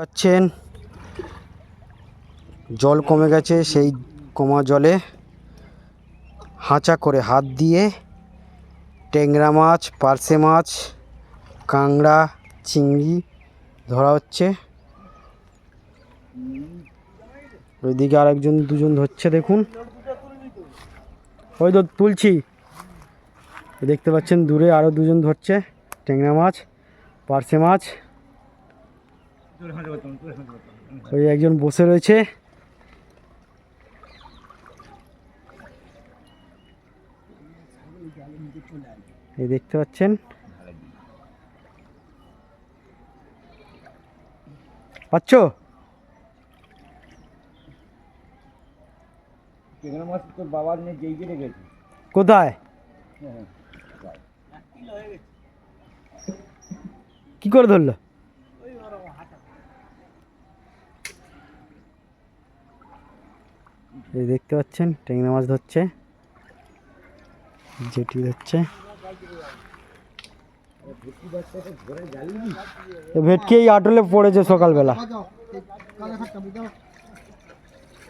পাচ্ছেন। জল কমে গেছে, সেই কমা জলে হাঁচা করে হাত দিয়ে ট্যাংরা মাছ, পার্সে মাছ কাংড়া চিংড়ি ধরা হচ্ছে। ওইদিকে আরেকজন, দুজন ধরছে, দেখুন। ওই তো তুলছি। দেখতে পাচ্ছেন, দূরে আরও দুজন ধরছে ট্যাংরা মাছ, পার্সে মাছ। ওই একজন বসে রয়েছে। এই দেখতে পাচ্ছেন? পাচ্ছ? মাছ তোর বাবার নিয়ে যেই গিয়ে রেখেছি কোথায়? কি করে ধরলো? এই দেখতে পাচ্ছেন ট্যাংরা মাছ ধরছে যেটি ধরছে। এ ভেটকি এই আটলে পড়েছে সকালবেলা।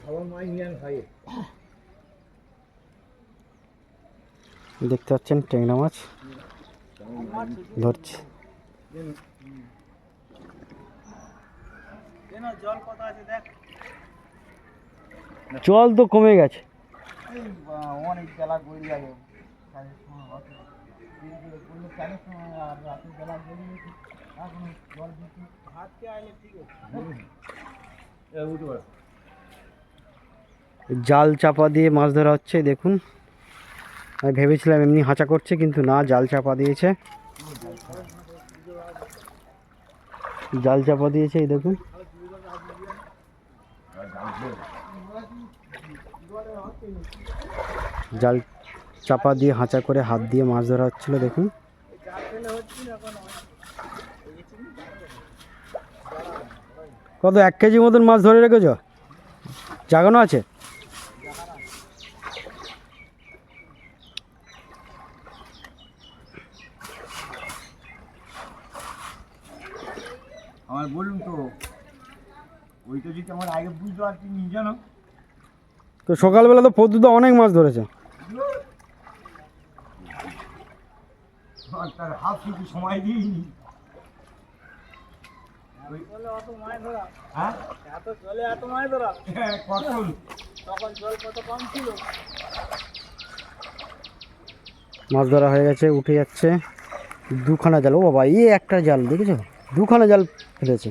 খাবার মাছ নিয়ে আন খাইয়ে দেখতে পাচ্ছেন ট্যাংরা মাছ ধরছে। জল তো কমে গেছে। জাল চাপা দিয়ে মাছ ধরা হচ্ছে, দেখুন। আমি ভেবেছিলাম এমনি হাঁচা করছে, কিন্তু না, জাল চাপা দিয়েছে। জাল চাপা দিয়েছে, এই দেখুন। জাল চাপা দিয়ে হাঁচা করে হাত দিয়ে মাছ ধরা হচ্ছিল, দেখুন। কত, এক কেজি মতন মাছ ধরে রেখেছ? জাগানো আছে? আমার বলুন তো ওইটা যদি আমার আগে বুঝতে পারছি নিয়ে জানো। তো সকালবেলা তো পদ্মুদা অনেক মাছ ধরেছে। তার হাফ শুধু সময় দিইনি। হ্যাঁ? হ্যাঁ, কখন মাছ ধরা হয়ে গেছে উঠে যাচ্ছে। দুখানা জাল ও বাবা এই একটা জাল দেখেছ? দুখানা জাল ফেলেছে।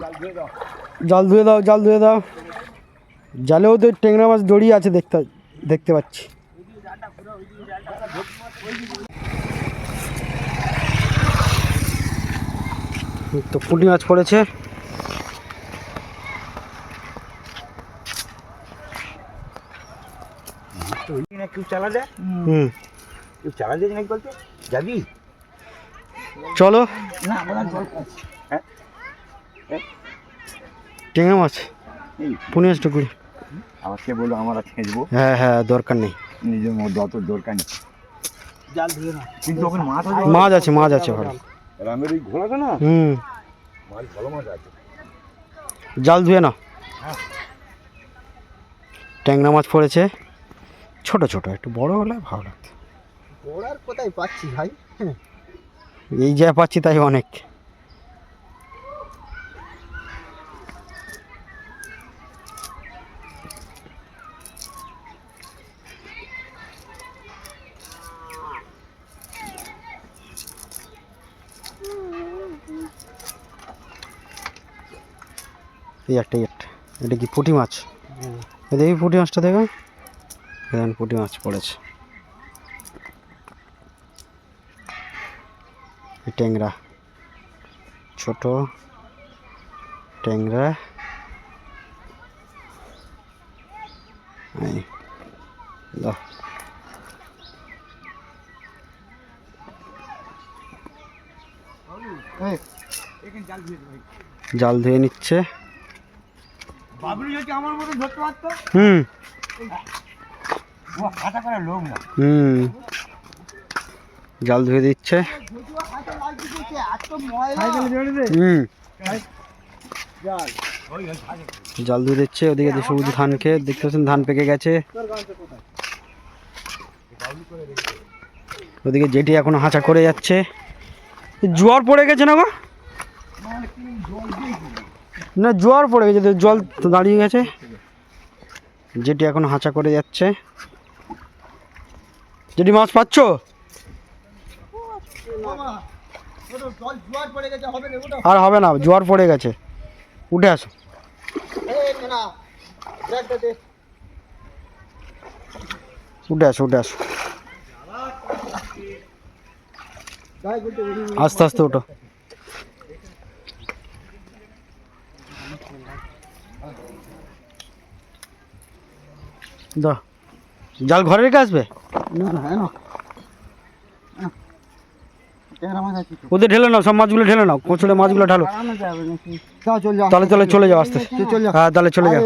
জাল ধুয়ে দাও। জাল ধুয়ে দাও জালেও তো ট্যাংরা মাছ জড়িয়ে আছে দেখতে দেখতে পাচ্ছি। তো পুঁটি মাছ পড়েছে। চলো না ট্যাংরা মাছ? এই। পুঁটি মাছটা কুড়ি আমাকে বলো আমার আর হ্যাঁ হ্যাঁ দরকার নেই। নিজের মধ্যে অত দরকার নেই। জাল ধুয়ে না কিন্তু ওখানে মাছ আছে? মাছ আছে মাছ আছে ভালো রামের ওই ঘোড়াটা না? হুম। মাছ ভালো মাছ আছে। জাল ধুয়ে না হ্যাঁ। ট্যাংরা মাছ পড়েছে। ছোট ছোট একটু বড় হলে ভালো লাগতো। ঘোড়ার কোথায় পাচ্ছি ভাই? এই যা পাচ্ছি তাই অনেক। এই একটা একটা এটা কি পুঁটি মাছ দেখি পুঁটি মাছটা দেখো দেখেন পুঁটি মাছ পড়েছে ট্যাংরা ছোট ট্যাংরা দাও জাল ধুয়ে নিচ্ছে বাবলু যদি আমার মতো ধরতে পারতো? হুম। করার লোক না। হুম। জাল ধুয়ে দিচ্ছে। হুম। জাল। ধুয়ে দিচ্ছে ওদিকে সবুজ ধান খেয়ে দেখতে পাচ্ছেন ধান পেকে গেছে। ওদিকে জেটি এখন হাঁচা করে যাচ্ছে। জোয়ার পড়ে গেছে না গো? মানে না, জোয়ার পড়ে গেছে জল দাঁড়িয়ে গেছে। যেটি এখন হাঁচা করে যাচ্ছে। যেটি মাছ পাচ্ছ? আর হবে না, জোয়ার পড়ে গেছে। উঠে আসো। উঠে আসো উঠে আসো। আস্তে আস্তে ওঠো। দাও জাল ঘরে রেখে আসবে? ওদের ঢেলে নাও সব মাছগুলো ঢেলে নাও কোচড়ে মাছগুলো ঢালো। চল তাহলে তাহলে চলে যাও আস্তে। চল হ্যাঁ তাহলে চলে যাও।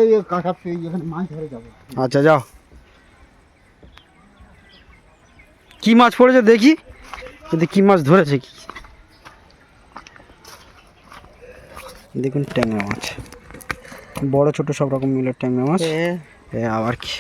আচ্ছা যাও। কি মাছ পড়েছে দেখি? যদি কি মাছ ধরেছে কি? দেখুন ট্যাংরা মাছ। বড় ছোট সব রকম মিলের ট্যাংরা মাছ। এ আবার কি?